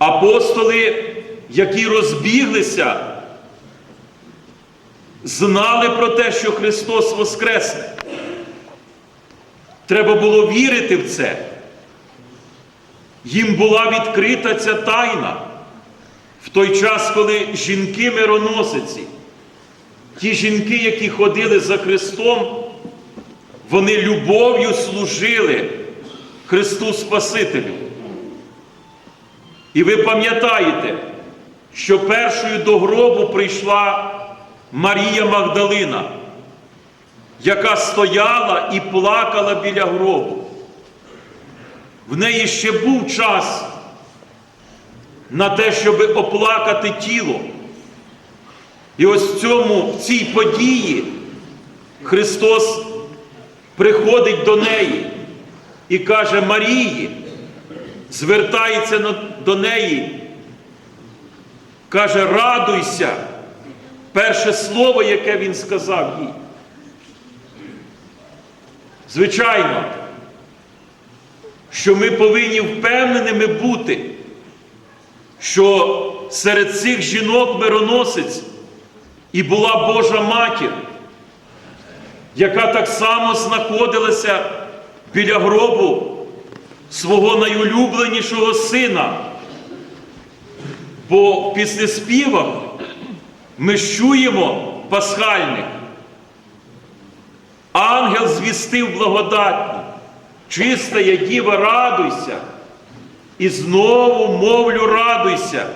Апостоли, які розбіглися, знали про те, що Христос Воскресне. Треба було вірити в це. Їм була відкрита ця тайна в той час, коли жінки-мироносиці, ті жінки, які ходили за Христом, вони любов'ю служили Христу Спасителю. І ви пам'ятаєте, що першою до гробу прийшла Марія Магдалина, яка стояла і плакала біля гробу. В неї ще був час на те, щоб оплакати тіло. І ось цьому, в цій події Христос приходить до неї і каже Марії, звертається до неї, каже, радуйся. Перше слово, яке він сказав їй. Звичайно, що ми повинні впевненими бути, що серед цих жінок мироносець і була Божа матір, яка так само знаходилася біля гробу свого найулюбленішого сина. Бо в піснеспівах ми чуємо пасхальних. Ангел звістив благодатну, чистая діва, радуйся. І знову мовлю радуйся,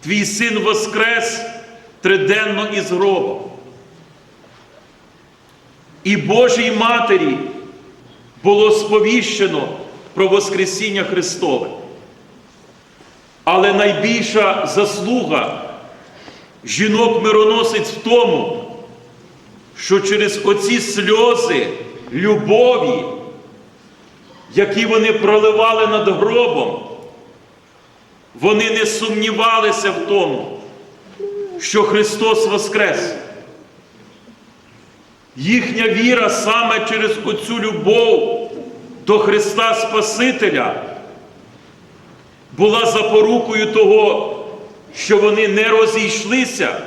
твій син воскрес триденно із гроба. І Божій Матері було сповіщено про Воскресіння Христове. Але найбільша заслуга жінок-мироносець в тому, що через оці сльози любові, які вони проливали над гробом, вони не сумнівалися в тому, що Христос Воскрес. Їхня віра саме через оцю любов до Христа Спасителя була запорукою того, що вони не розійшлися,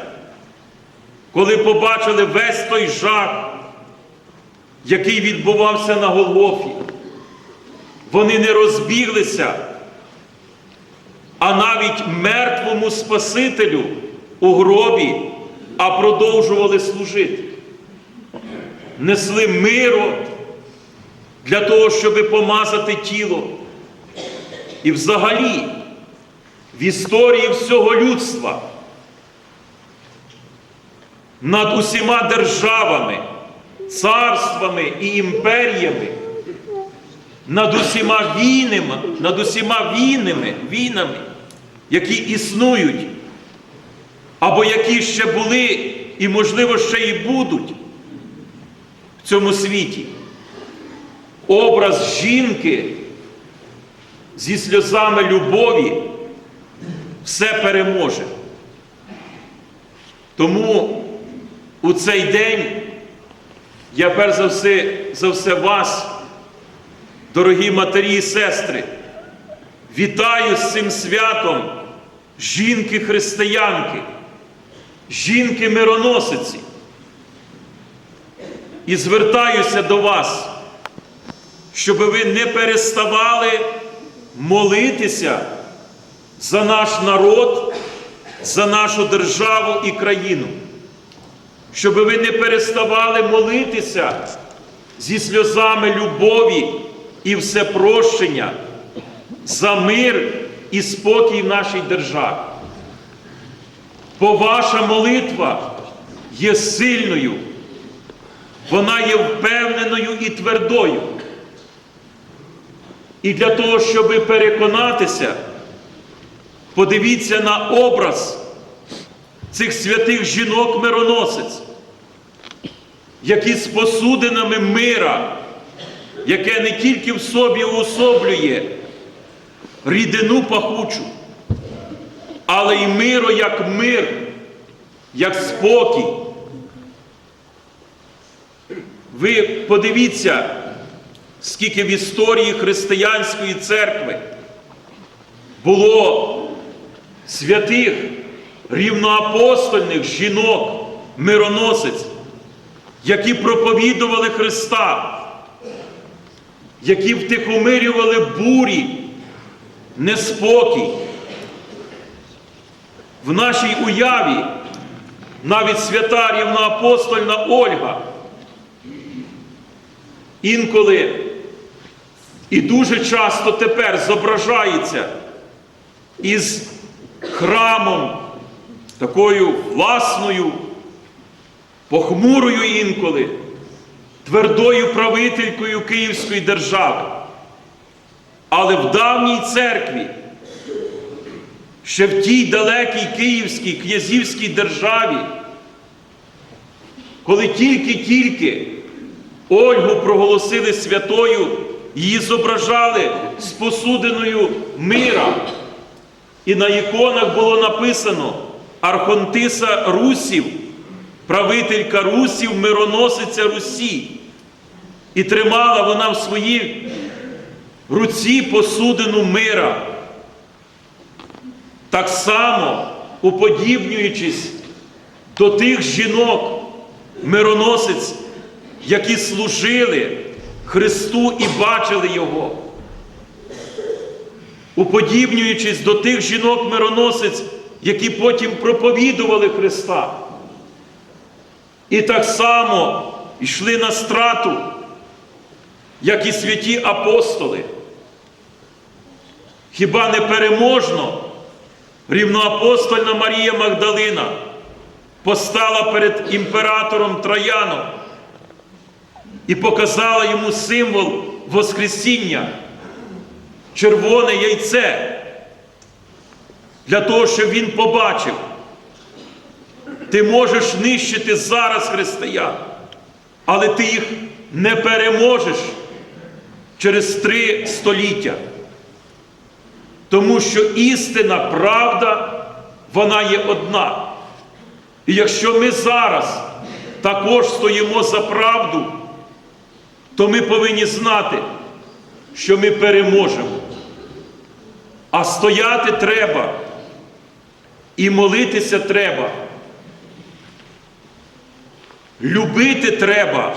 коли побачили весь той жах, який відбувався на Голгофі. Вони не розбіглися, а навіть мертвому Спасителю у гробі, а продовжували служити. Несли миру для того, щоб помазати тіло. І взагалі, в історії всього людства над усіма державами, царствами і імперіями, над усіма війнами, над усіма війнами, війнами, які існують, або які ще були і, можливо, ще і будуть в цьому світі. Образ жінки зі сльозами любові все переможе. Тому у цей день я перш за все, за все вас, дорогі матері і сестри, вітаю з цим святом жінки-християнки, жінки-мироносиці. І звертаюся до вас, щоб ви не переставали молитися за наш народ, за нашу державу і країну, щоб ви не переставали молитися зі сльозами любові і всепрощення за мир і спокій в нашій державі. Бо ваша молитва є сильною, вона є впевненою і твердою. І для того, щоб переконатися, подивіться на образ цих святих жінок-мироносець, які з посудинами мира, яке не тільки в собі уособлює рідину пахучу, але й миро як мир, як спокій. Ви подивіться, скільки в історії християнської церкви було святих рівноапостольних жінок, мироносець, які проповідували Христа, які втихомирювали бурі, неспокій. В нашій уяві навіть свята рівноапостольна Ольга інколи і дуже часто тепер зображається із храмом, такою власною, похмурою інколи, твердою правителькою Київської держави. Але в давній церкві, ще в тій далекій Київській князівській державі, коли тільки-тільки Ольгу проголосили святою, її зображали з посудиною мира. І на іконах було написано Архонтиса Русів, правителька Русів, мироносиця Русі. І тримала вона в своїй руці посудину мира. Так само, уподібнюючись до тих жінок, мироносець, які служили Христу і бачили Його уподібнюючись до тих жінок-мироносець, які потім проповідували Христа. І так само йшли на страту, як і святі апостоли. Хіба не переможно рівноапостольна Марія Магдалина постала перед імператором Трояном і показала йому символ Воскресіння червоне яйце, для того, щоб він побачив, ти можеш нищити зараз християн, але ти їх не переможеш через три століття. Тому що істина, правда, вона є одна. І якщо ми зараз також стоїмо за правду, то ми повинні знати, що ми переможемо. А стояти треба і молитися треба. Любити треба,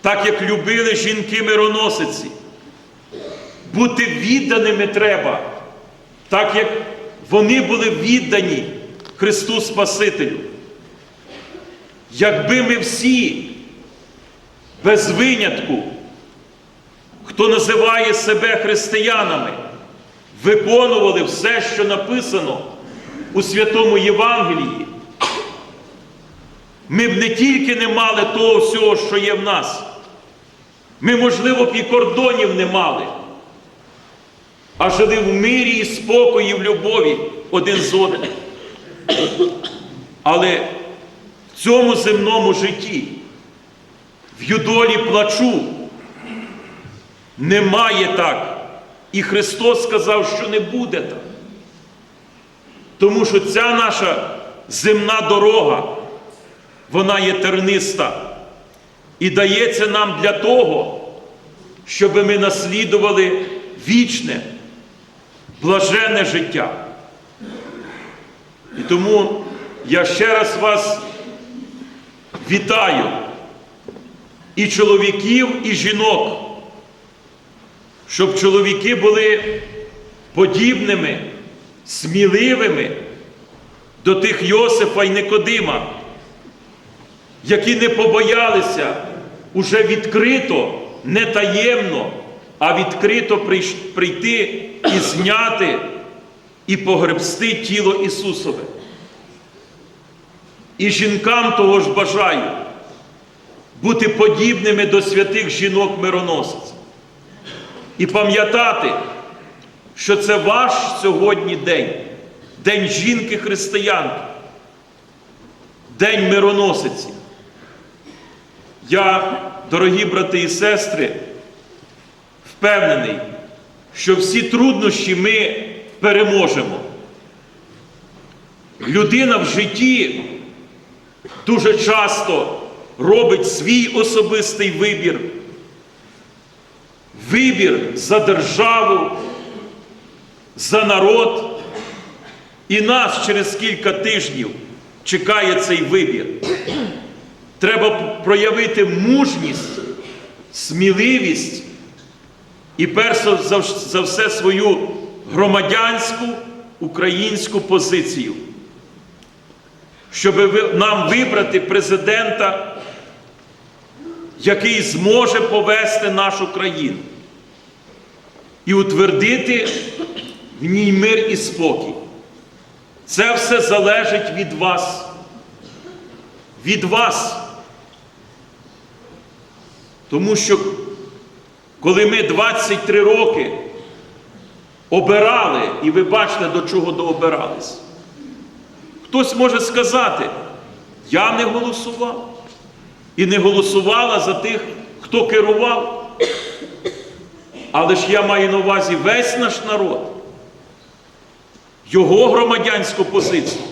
так як любили жінки-мироносиці. Бути відданими треба, так як вони були віддані Христу Спасителю. Якби ми всі без винятку, хто називає себе християнами, виконували все, що написано у Святому Євангелії, ми б не тільки не мали того всього, що є в нас, ми, можливо, б і кордонів не мали, а жили в мирі і спокої, в любові один з одним. Але в цьому земному житті, в юдолі плачу, немає так. І Христос сказав, що не буде так. Тому що ця наша земна дорога, вона є терниста і дається нам для того, щоб ми наслідували вічне, блаженне життя. І тому я ще раз вас вітаю і чоловіків, і жінок щоб чоловіки були подібними, сміливими до тих Йосифа і Никодима, які не побоялися уже відкрито, не таємно, а відкрито прийти і зняти і погребсти тіло Ісусове. І жінкам того ж бажаю бути подібними до святих жінок мироносиць і пам'ятати, що це ваш сьогодні день, день жінки-християнки, день мироносиці. Я, дорогі брати і сестри, впевнений, що всі труднощі ми переможемо. Людина в житті дуже часто робить свій особистий вибір вибір за державу, за народ, І нас через кілька тижнів чекає цей вибір. Треба проявити мужність, сміливість і перш за- все свою громадянську українську позицію, щоб нам вибрати президента, який зможе повести нашу країну і утвердити в ній мир і спокій. Це все залежить від вас. Від вас. Тому що коли ми 23 роки обирали, і ви бачите, до чого дообирались, хтось може сказати, я не голосував. І не голосувала за тих, хто керував. Але ж я маю на увазі весь наш народ, його громадянську позицію.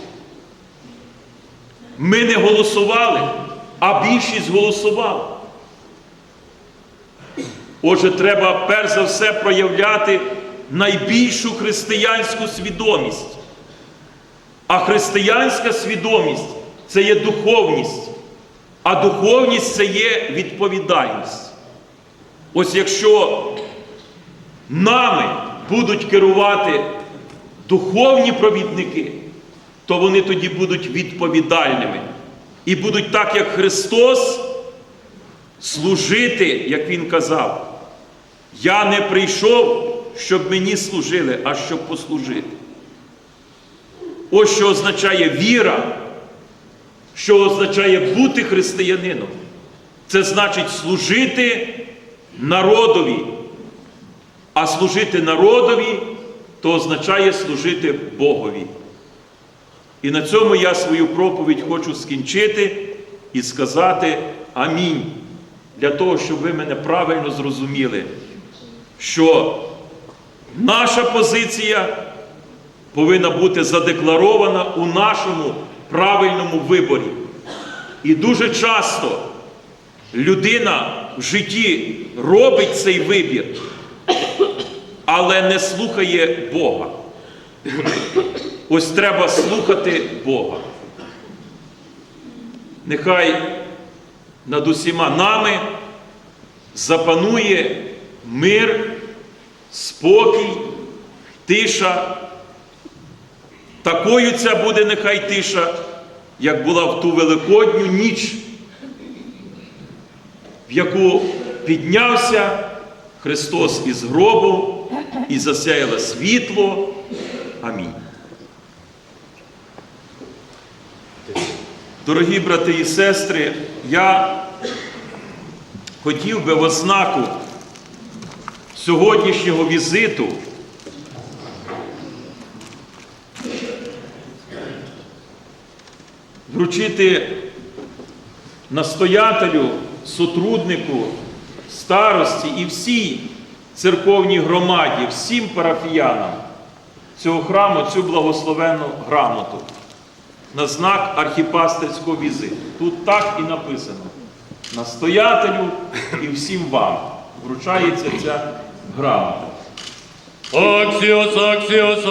Ми не голосували, а більшість голосувала. Отже, треба перш за все проявляти найбільшу християнську свідомість. А християнська свідомість це є духовність, а духовність це є відповідальність. Ось якщо нами будуть керувати духовні провідники, то вони тоді будуть відповідальними і будуть так, як Христос, служити, як Він казав. Я не прийшов, щоб мені служили, а щоб послужити. Ось що означає віра, що означає бути християнином. Це значить служити народові. А служити народові то означає служити Богові. І на цьому я свою проповідь хочу скінчити і сказати амінь. Для того, щоб ви мене правильно зрозуміли, що наша позиція повинна бути задекларована у нашому правильному виборі. І дуже часто людина в житті робить цей вибір, але не слухає Бога. Ось треба слухати Бога. Нехай над усіма нами запанує мир, спокій, тиша. Такою ця буде нехай тиша, як була в ту великодню ніч, в яку піднявся Христос із гробу і засяяло світло. Амінь. Дорогі брати і сестри, я хотів би в ознаку сьогоднішнього візиту вручити настоятелю, сотруднику, старості і всій церковній громаді, всім парафіянам цього храму цю благословенну грамоту на знак архіпастерського візиту. Тут так і написано. Настоятелю і всім вам вручається ця грамота. Аксіос, аксіос,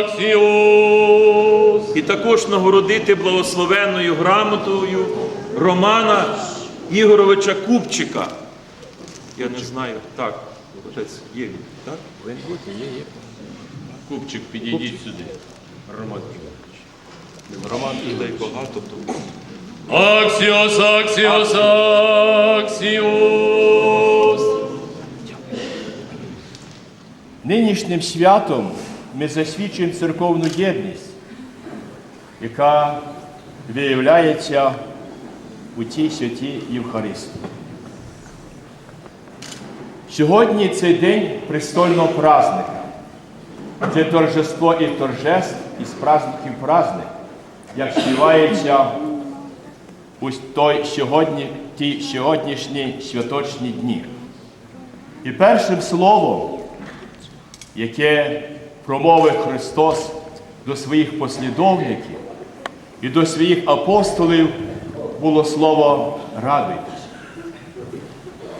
аксіос. І також нагородити благословенною грамотою Романа Ігоровича Купчика. Я не знаю, так, отець є він, так? Купчик, підійдіть сюди. Роман Ігорович. Роман людей багато, то Аксіос, аксіос, аксіос. Нинішнім святом ми засвідчуємо церковну єдність, яка виявляється у тій святій Євхаристії. Сьогодні цей день престольного праздника. Це торжество і торжеств, із праздників праздник, як співається у той сьогодні, ті сьогоднішні святочні дні. І першим словом, яке промовив Христос до своїх послідовників і до своїх апостолів, було слово радуйтесь.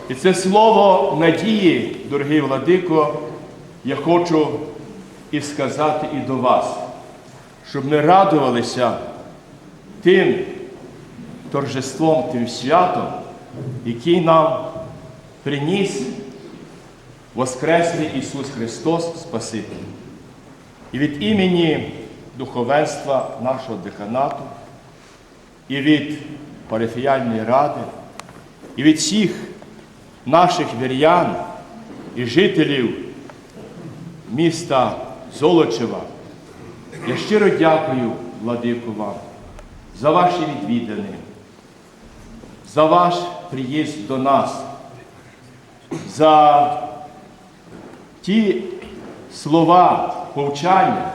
І це слово надії, дорогий владико, я хочу і сказати і до вас. щоб ми радувалися тим торжеством, тим святом, який нам приніс Воскреслий Ісус Христос Спаситель. І від імені духовенства нашого деканату, і від парафіяльної ради, і від всіх наших вірян і жителів міста Золочева. Я щиро дякую, Владику, вам за ваші відвідини, за ваш приїзд до нас, за ті слова повчання,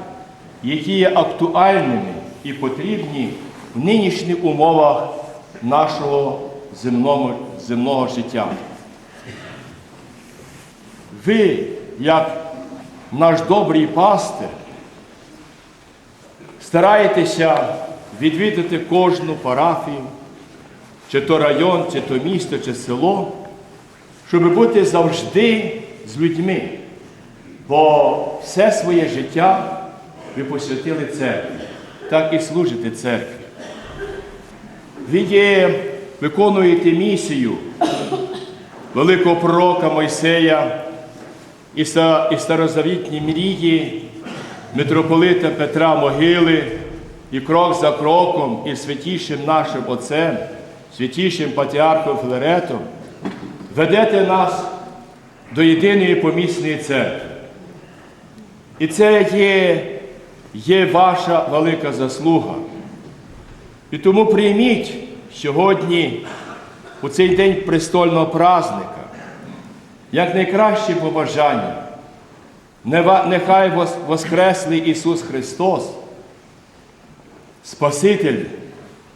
які є актуальними і потрібні в нинішніх умовах нашого земного, земного життя. Ви, як наш добрий пастир, стараєтеся відвідати кожну парафію, чи то район, чи то місто, чи село, щоб бути завжди з людьми. Бо все своє життя ви посвятили церкві, так і служите церкві. Ви є, виконуєте місію великого пророка Мойсея і старозавітні мрії митрополита Петра Могили, і крок за кроком, і святішим нашим Отцем, святішим патріархом Філаретом, ведете нас до єдиної помісної церкви. І це є, є ваша велика заслуга. І тому прийміть сьогодні, у цей день престольного празника, як найкраще побажання. Нехай вос- Воскреслий Ісус Христос, Спаситель,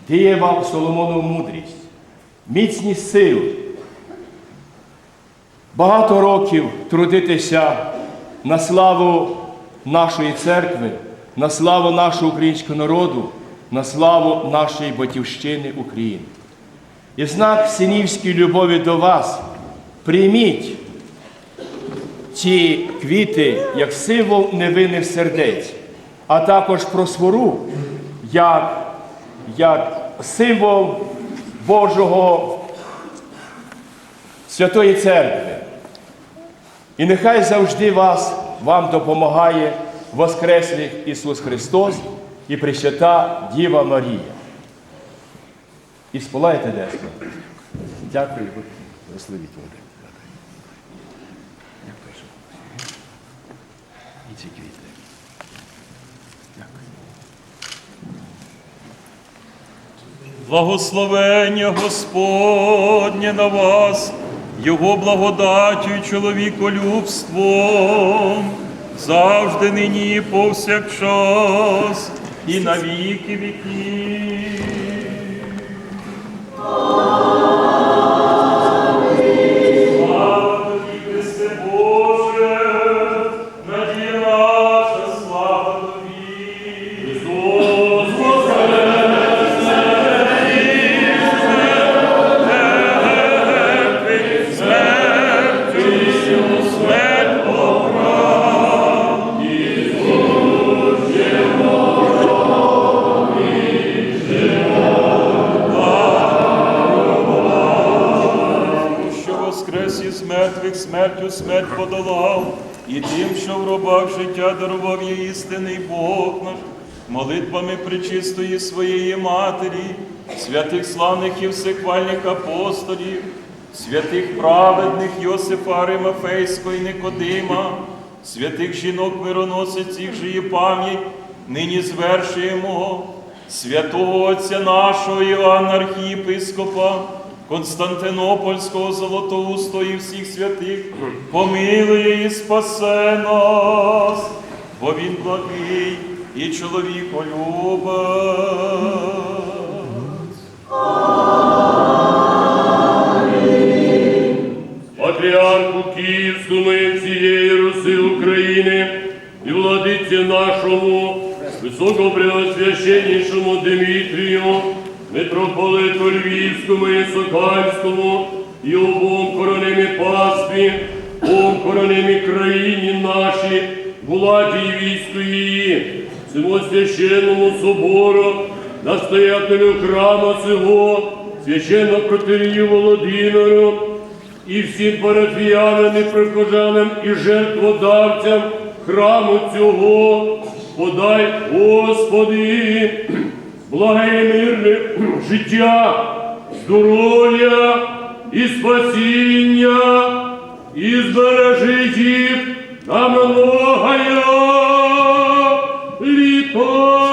дає вам Соломонову мудрість, міцність сил, багато років трудитися на славу нашої церкви, на славу нашого українського народу, на славу нашої батьківщини України. І знак синівської любові до вас прийміть ці квіти як символ невинних сердець, а також просвору як, як символ Божого Святої Церкви. І нехай завжди вас, вам допомагає Воскреслий Ісус Христос і Пресвята Діва Марія. І сполаєте дещо. Дякую. Благословіть мене. І ці квіти. Благословення Господнє на вас, Його благодаттю і чоловіколюбством, завжди нині повсякчас, і на віки віків. В робах життя дарував є істинний Бог наш, молитвами причистої своєї Матері, святих славних і всехвальних апостолів, святих праведних Йосифа Аримафейського і Никодима, святих жінок мироносиць їх же пам'ять, нині звершуємо святого Отця нашого Іоанна Архієпископа, Константинопольського Золотоустого і всіх святих, помилує і спасе нас, бо він благий і чоловіколюбець. Патріарху Київському і всієї Руси України і владиці нашому, високопреосвященнішому Дмитрію, митрополиту Львівському і Сокальському, і обом коронемі пастві, обом коронемі країні нашій, владі і війську її, всему священному собору, настоятелю храма сего, священно протерію Володимиру, і всім парафіянам і прихожанам і жертводавцям храму цього, подай, Господи, благе мирне життя, здоров'я і спасіння, і збережіть їх на многое літо.